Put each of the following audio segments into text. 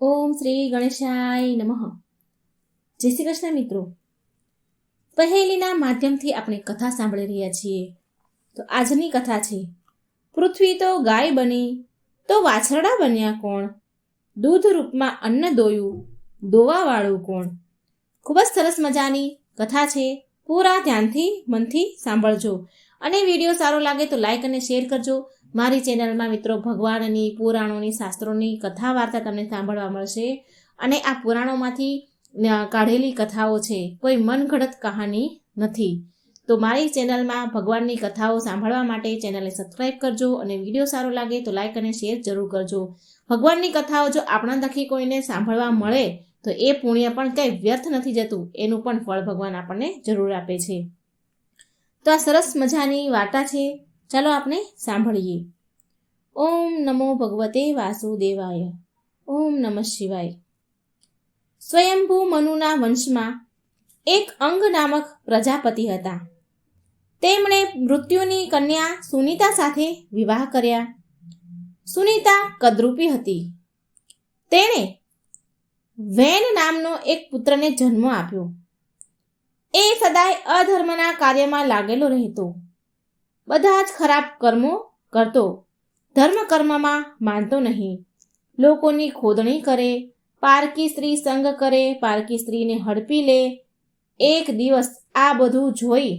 ઓમ શ્રી ગણેશાય નમઃ. જય શ્રી કૃષ્ણ મિત્રો. પહેલીના માધ્યમથી આપણે કથા સાંભળી રહ્યા છીએ. તો આજની કથા છે, પૃથ્વી તો ગાય બની, તો વાછરડા બન્યા કોણ? દૂધ રૂપમાં અન્ન દોયું, દોવાવાળું કોણ? ખૂબ જ સરસ મજાની કથા છે. પૂરા ધ્યાનથી, મનથી સાંભળજો. અને વીડિયો સારો લાગે તો લાઈક અને શેર કરજો. મારી ચેનલમાં મિત્રો ભગવાનની, પુરાણોની, શાસ્ત્રોની કથા વાર્તા તમને સાંભળવા મળશે. અને આ પુરાણોમાંથી કાઢેલી કથાઓ છે. કોઈ મનગઢત કહાની નથી. તો મારી ચેનલમાં ભગવાનની કથાઓ સાંભળવા માટે ચેનલને સબસ્ક્રાઈબ કરજો અને વીડિયો સારો લાગે તો લાઇક અને શેર જરૂર કરજો. ભગવાનની કથાઓ જો આપણા દખી કોઈને સાંભળવા મળે, તો એ પુણ્ય પણ કંઈ વ્યર્થ નથી જતું. એનું પણ ફળ ભગવાન આપણને જરૂર આપે છે. તો આ સરસ મજાની વાર્તા છે. ચાલો આપણે સાંભળીએ. ઓમ નમો ભગવતે વાસુદેવાય. ઓમ નમઃ શિવાય. સ્વયંભૂ મનુના વંશમાં એક અંગ નામક પ્રજાપતિ હતા. તેમણે મૃત્યુની કન્યા સુનીતા સાથે વિવાહ કર્યા. સુનીતા કદરૂપી હતી. તેણે વેન નામનો એક પુત્રને જન્મ આપ્યો. એ સદાય અધર્મના કાર્યમાં લાગેલો રહેતો. બધા જ ખરાબ કર્મો કરતો. ધર્મ કર્મમાં માનતો નહીં. લોકોની ખોદણી કરે, પારકી સ્ત્રી સંગ કરે, પારકી સ્ત્રીને હડપી લે. એક દિવસ આ બધું જોઈ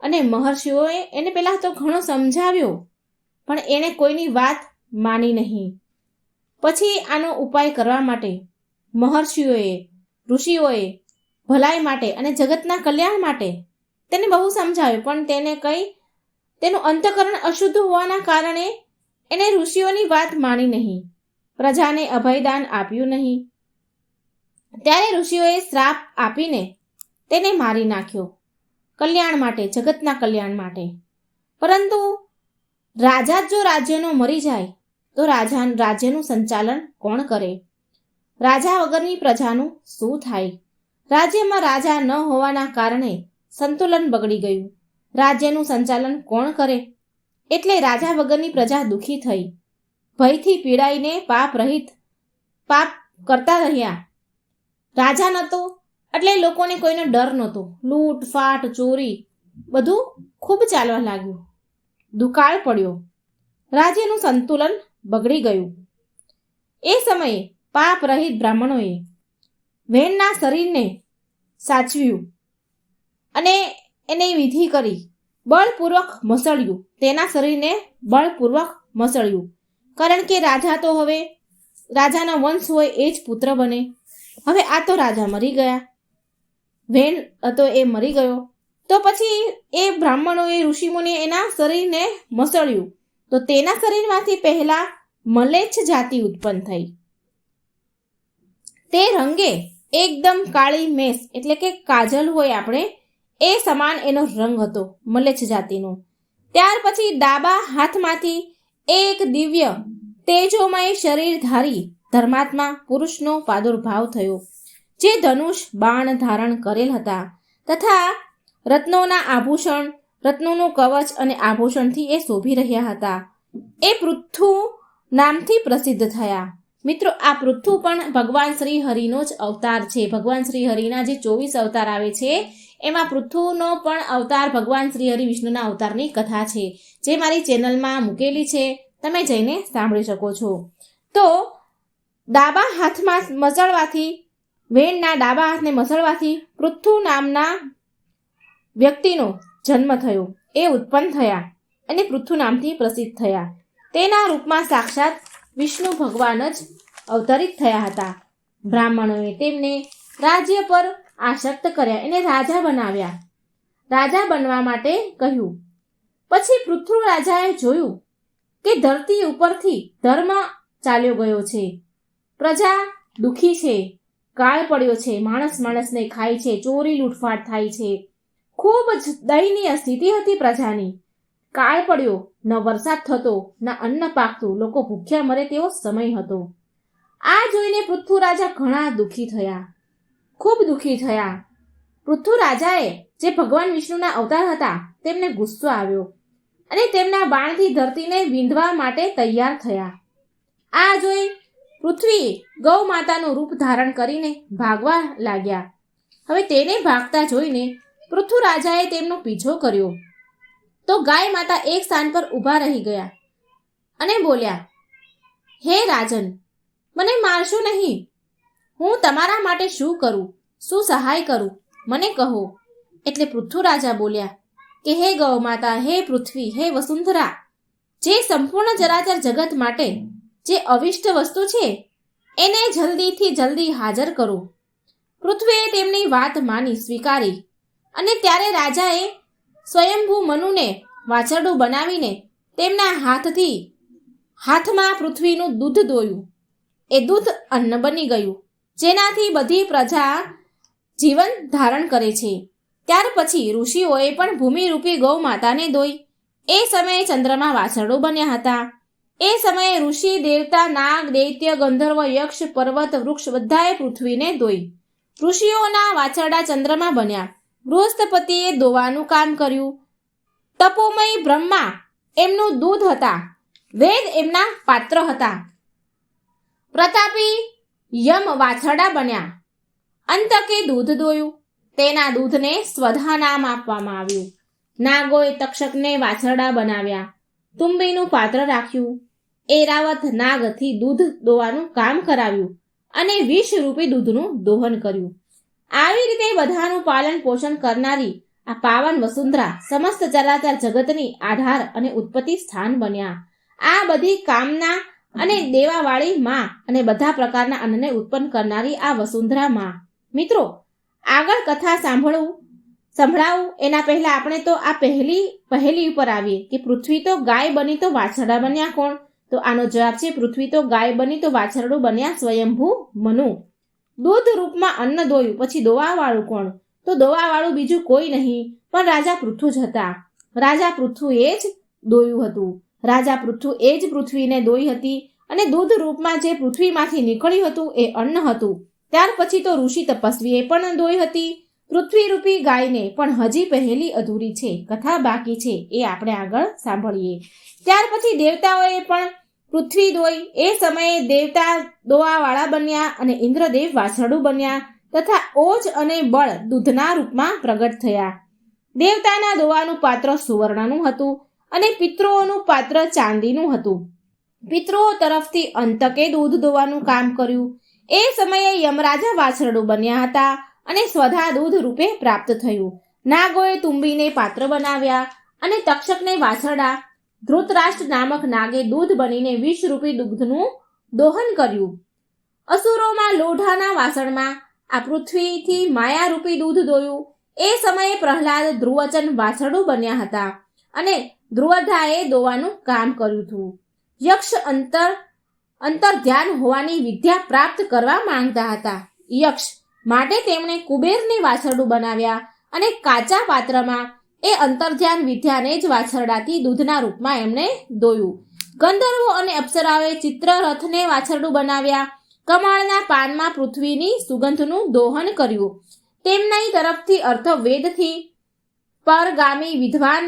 અને મહર્ષિઓએ એને પહેલાં તો ઘણો સમજાવ્યો, પણ એણે કોઈની વાત માની નહીં. પછી આનો ઉપાય કરવા માટે મહર્ષિઓએ, ઋષિઓએ ભલાઈ માટે અને જગતના કલ્યાણ માટે તેને બહુ સમજાવ્યું, પણ તેને કંઈ તેનું અંતકરણ અશુદ્ધ હોવાના કારણે એને ઋષિઓની વાત માની નહીં. પ્રજાને અભયદાન આપ્યું નહીં. ત્યારે ઋષિઓએ શ્રાપ આપીને તેને મારી નાખ્યો. કલ્યાણ માટે, જગતના કલ્યાણ માટે. પરંતુ રાજા જો રાજ્યનો મરી જાય, તો રાજા, રાજ્યનું સંચાલન કોણ કરે? રાજા વગરની પ્રજાનું શું થાય? રાજ્યમાં રાજા ન હોવાના કારણે સંતુલન બગડી ગયું. રાજ્યનું સંચાલન કોણ કરે? એટલે રાજા વગરની પ્રજા દુઃખી થઈ. ભયથી પીડાઈને પાપ રહિત, પાપ કરતા રહ્યા. રાજા નહોતો, એટલે લોકોને કોઈનો ડર નહોતો. લૂંટ, ફાટ, ચોરી, બધું ખૂબ ચાલવા લાગ્યું. દુકાળ પડ્યો. રાજ્યનું સંતુલન બગડી ગયું. એ સમયે પાપ રહિત બ્રાહ્મણોએ વેણના શરીરને સાચવ્યું અને એને વિધિ કરી. બળપૂર્વક મસળ્યું. તેના શરીરને બળપૂર્વક મસળ્યું. કારણ કે રાજા તો હવે રાજાનો વંશ હોય એ જ પુત્ર બને. હવે આ તો રાજા મરી ગયા. વેણ હતો એ મરી ગયો. તો પછી એ બ્રાહ્મણોએ ઋષિમુનિએ એના શરીરને મસળ્યું. તો તેના શરીરમાંથી પહેલા મલેચ્છ જાતિ ઉત્પન્ન થઈ. તે રંગે એકદમ કાળી મેસ, એટલે કે કાજલ હોય આપણે એ સમાન એનો રંગ હતો, મલેચ્છ જાતિનો. ત્યાર પછી ડાબા હાથમાંથી એક દિવ્ય તેજોમય શરીર ધારી ધર્માત્મા પુરુષનો પ્રાદુર્ભાવ થયો, જે ધનુષ બાણ ધારણ કરેલ હતા તથા રત્નોના આભૂષણ, રત્નોનું કવચ અને આભૂષણથી એ શોભી રહ્યા હતા. એ પૃથ્થુ નામથી પ્રસિદ્ધ થયા. મિત્રો, આ પૃથ્થુ પણ ભગવાન શ્રી હરિનો જ અવતાર છે. ભગવાન શ્રી હરિના જે ચોવીસ અવતાર આવે છે એમાં પૃથ્વીનો પણ અવતાર ભગવાન શ્રી હરિ વિષ્ણુના અવતારની કથા છે, જે મારી ચેનલમાં મૂકેલી છે. તમે જઈને સાંભળી શકો છો. તો, ડાબા હાથમાં મસળવાથી, વેણના ડાબા હાથને મસળવાથી પૃથ્થુ નામના વ્યક્તિનો જન્મ થયો. એ ઉત્પન્ન થયા અને પૃથ્થુ નામથી પ્રસિદ્ધ થયા. તેના રૂપમાં સાક્ષાત વિષ્ણુ ભગવાન જ અવતરિત થયા હતા. બ્રાહ્મણોએ તેમને રાજ્ય પર આસક્ત કર્યા. એને રાજા બનાવ્યા. રાજા બનવા માટે કહ્યું, પછી પૃથ્વી રાજાએ જોયું કે ધરતી ઉપરથી ધર્મ ચાલ્યો ગયો છે. પ્રજા દુઃખી છે, કાળ પડ્યો છે, માણસ માણસને ખાય છે, ચોરી લૂંટફાટ થાય છે. ખૂબ જ દયનીય સ્થિતિ હતી પ્રજાની. કાળ પડ્યો, ન વરસાદ થતો, ન અન્ન પાકતું. લોકો ભૂખ્યા મરે તેવો સમય હતો. આ જોઈને પૃથ્વી રાજા ઘણા દુઃખી થયા. ખૂબ દુઃખી થયા. પૃથ્વી રાજાએ જે ભગવાન વિષ્ણુના અવતાર હતા, તેમને ગુસ્સો આવ્યો અને તેમના બાણથી ધરતીને વીંધવા માટે તૈયાર થયા. આ જોઈ પૃથ્વી ગૌ માતાનું રૂપ ધારણ કરીને ભાગવા લાગ્યા. હવે તેને ભાગતા જોઈને પૃથ્વી રાજાએ તેમનો પીછો કર્યો. તો ગાય માતા એક સ્થાન પર ઊભા રહી ગયા અને બોલ્યા, હે રાજન, મને મારશો નહીં. હું તમારા માટે શું કરું? શું સહાય કરું? મને કહો. એટલે પૃથ્ુ રાજા બોલ્યા, કે હે ગૌ માતા, હે પૃથ્વી, હે વસુંધરા, જે સંપૂર્ણ જરાચર જગત માટે જે અવિષ્ટ વસ્તુ છે, એને જલ્દીથી જલ્દી હાજર કરો. પૃથ્વીએ તેમની વાત માની, સ્વીકારી અને ત્યારે રાજાએ સ્વયંભૂ મનુને વાછરડું બનાવીને તેમના હાથથી, હાથમાં પૃથ્વીનું દૂધ દોયું. એ દૂધ અન્ન બની ગયું. જેનાથી બધી પ્રજા જીવન ધારણ કરે છે. ત્યાર પછી ઋષિઓએ પણ ભૂમિરૂપી ગૌ માતાને દોઈ. એ સમયે ચંદ્રમાં વાછરડો બન્યા હતા. એ સમયે ઋષિ, દેવતા, નાગ, દૈત્ય, ગંધર્વ, યક્ષ, પર્વત, વૃક્ષ બધાએ પૃથ્વીને દોઈ. ઋષિઓના વાછરડા ચંદ્રમાં બન્યા. બૃહસ્પતિએ દોવાનું કામ કર્યું. તપોમય બ્રહ્મા એમનું દૂધ હતા. વેદ એમના પાત્ર હતા. પ્રતાપી યમ વાછરડા બન્યા. અંતકે દૂધ દોયું. તેના દૂધને સ્વધા નામ આપવામાં આવ્યું. નાગોએ તક્ષકને વાછરડા બનાવ્યા. તુંબીનું પાત્ર રાખ્યું. એરાવત નાગથી દૂધ દોવાનું કામ કરાવ્યું અને વિષ રૂપી દૂધનું દોહન કર્યું. આવી રીતે બધાનું પાલન પોષણ કરનારી આ પાવન વસુંધરા સમસ્ત ચરાચર જગતની આધાર અને ઉત્પત્તિ સ્થાન બન્યા. આ બધી કામના અને દેવાવાળી માં અને બધા પ્રકારના અન્નને ઉત્પન્ન કરનારી આ વસુંધરા માં. મિત્રો, આગળ કથા સાંભળવું, સંભળાવું, એના પહેલા આપણે તો આ પહેલી પહેલી ઉપર આવીએ કે પૃથ્વી તો ગાય બની તો વાછરડા બન્યા કોણ? તો આનો જવાબ છે પૃથ્વી તો ગાય બની તો વાછરડું બન્યા સ્વયંભૂ મનુ. દૂધ રૂપમાં અન્ન દોયું, પછી દોવાવાળું કોણ? તો દોવાવાળું બીજું કોઈ નહીં, પણ રાજા પૃથુ જ હતા. રાજા પૃથુ એ જ દોયું હતું. રાજા પૃથુ એ જ પૃથ્વીને દોઈ હતી અને દૂધ રૂપમાં જે પૃથ્વીમાંથી નીકળ્યું હતું એ અન્ન હતું. ત્યાર પછી તો ઋષિ તપસ્વીએ પણ દોઈ હતી. પૃથ્વી રૂપી ગાયને પણ હજી પહેલી અધૂરી છે. કથા બાકી છે એ આપણે આગળ સાંભળીએ. ત્યાર પછી દેવતાઓએ પણ પૃથ્વી દોઈ. એ સમયે દેવતા દોવાવાળા બન્યા અને ઇન્દ્રદેવ વાછરડું બન્યા તથા ઓજ અને બળ દૂધના રૂપમાં પ્રગટ થયા. દેવતાના દોવાનું પાત્ર સુવર્ણનું હતું. અને પિતૃઓનું પાત્ર ચાંદીનું હતું. પિતૃઓ તરફથી અંતકે દૂધ દોવાનું કામ કર્યું. એ સમયે યમરાજા વાછરડું બન્યા હતા અને સ્વધા દૂધ રૂપે પ્રાપ્ત થયું. નાગોએ તુંબીને પાત્ર બનાવ્યા અને તક્ષકને વાછરડા, ધૃતરાષ્ટ્ર નામક નાગે દૂધ બનીને વિષરૂપી દૂધનું દોહન કર્યું. અસુરોમાં લોઢાના વાસણમાં આ પૃથ્વીથી માયારૂપી દૂધ દોયું એ સમયે પ્રહલાદ ધ્રુવચન વાછરડું બન્યા હતા અને ધ્રુવધાએ દોવાનું કામ કર્યું હતું. યક્ષ અંતર અંતર ધ્યાન હોવાની વિદ્યા પ્રાપ્ત કરવા માંગતા હતા. યક્ષ માટે તેમણે કુબેરને વાછરડું બનાવ્યા અને કાચા પાત્રમાં એ અંતર્ધ્યાન વિદ્યાને જ વાછરડાથી દૂધના રૂપમાં એમણે દોયું ગંધર્વો અને અપ્સરાઓએ ચિત્રરથને વાછરડું બનાવ્યા. કમળના પાનમાં પૃથ્વીની સુગંધનું દોહન કર્યું. તેમના તરફથી અર્થવેદથી પરગામી વિદ્વાન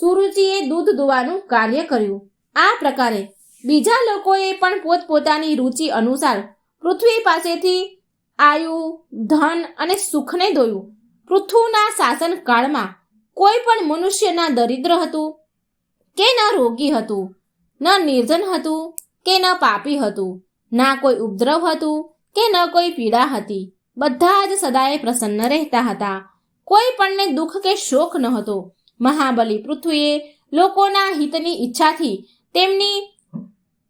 સુરુચિએ દૂધ દોવાનું કાર્ય કર્યું. આ પ્રકારે બીજા લોકોએ પણ પોતપોતાની રુચિ અનુસાર પૃથ્વી પાસેથી આયુ, ધન અને સુખને દોયું પૃથ્વીના શાસનકાળમાં કોઈ પણ મનુષ્ય ના દરિદ્ર હતું, કે ન રોગી હતું, ન નિર્જન હતું, કે ન પાપી હતું, ના કોઈ ઉપદ્રવ હતું, કે ન કોઈ પીડા હતી. બધા જ સદાય પ્રસન્ન રહેતા હતા. કોઈ પણને દુઃખ કે શોક ન હતો. મહાબલી પૃથ્વીએ લોકોના હિતની ઈચ્છાથી તેમની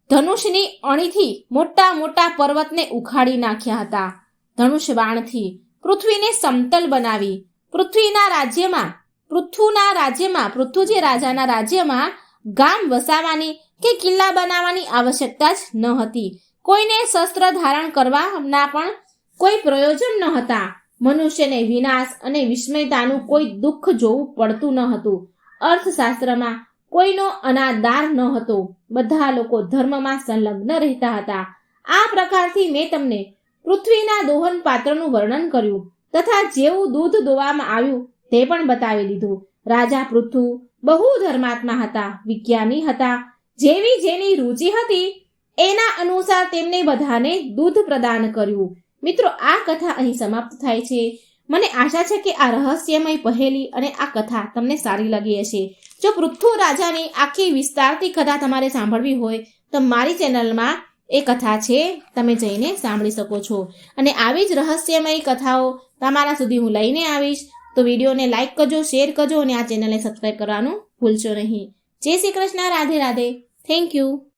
ધનુષની અણીથી મોટા મોટા પર્વતને ઉખાડી નાખ્યા હતા. ધનુષ બાણથી પૃથ્વીને સમતલ બનાવી. પૃથ્વીના રાજ્યમાં પૃથ્વીના રાજ્યમાં, પૃથ્વીજી રાજાના રાજ્યમાં ગામ વસાવાની કે કિલ્લા બનાવવાની આવશ્યકતા જ ન હતી. કોઈને શસ્ત્ર ધારણ કરવાના પણ કોઈ પ્રયોજન ન હતા મનુષ્યને વિનાશ અને વિસ્મયતાનું કોઈ દુઃખ જોવું પડતું ન હતું. અર્થશાસ્ત્રમાં કોઈનો અનાદાર ન હતો. બધા લોકો ધર્મમાં સંલગ્ન રહેતા હતા. આ પ્રકારથી મેં તમને પૃથ્વીના દોહન પાત્રનું વર્ણન કર્યું તથા જેવું દૂધ દોવામાં આવ્યું તે પણ બતાવી દીધું. રાજા પૃથુ બહુ ધર્માત્મા હતા, વિજ્ઞાની હતા. જેવી જેની રુચિ હતી, એના અનુસાર તેમને બધાને દૂધ પ્રદાન કર્યું. મિત્રો, આ કથા અહીં સમાપ્ત થાય છે. મને આશા છે કે આ રહસ્યમય પહેલી અને આ કથા તમને સારી લાગી હશે. જો પૃથ્વી રાજાની આખી વિસ્તારથી કથા તમારે સાંભળવી હોય, તો મારી ચેનલમાં એ કથા છે. તમે જઈને સાંભળી શકો છો. અને આવી જ રહસ્યમય કથાઓ તમારા સુધી હું લઈને આવીશ. તો વિડીયોને લાઈક કરજો, શેર કરજો અને આ ચેનલને સબસ્ક્રાઈબ કરવાનું ભૂલશો નહીં. જય શ્રી કૃષ્ણ. રાધે રાધે. Thank you.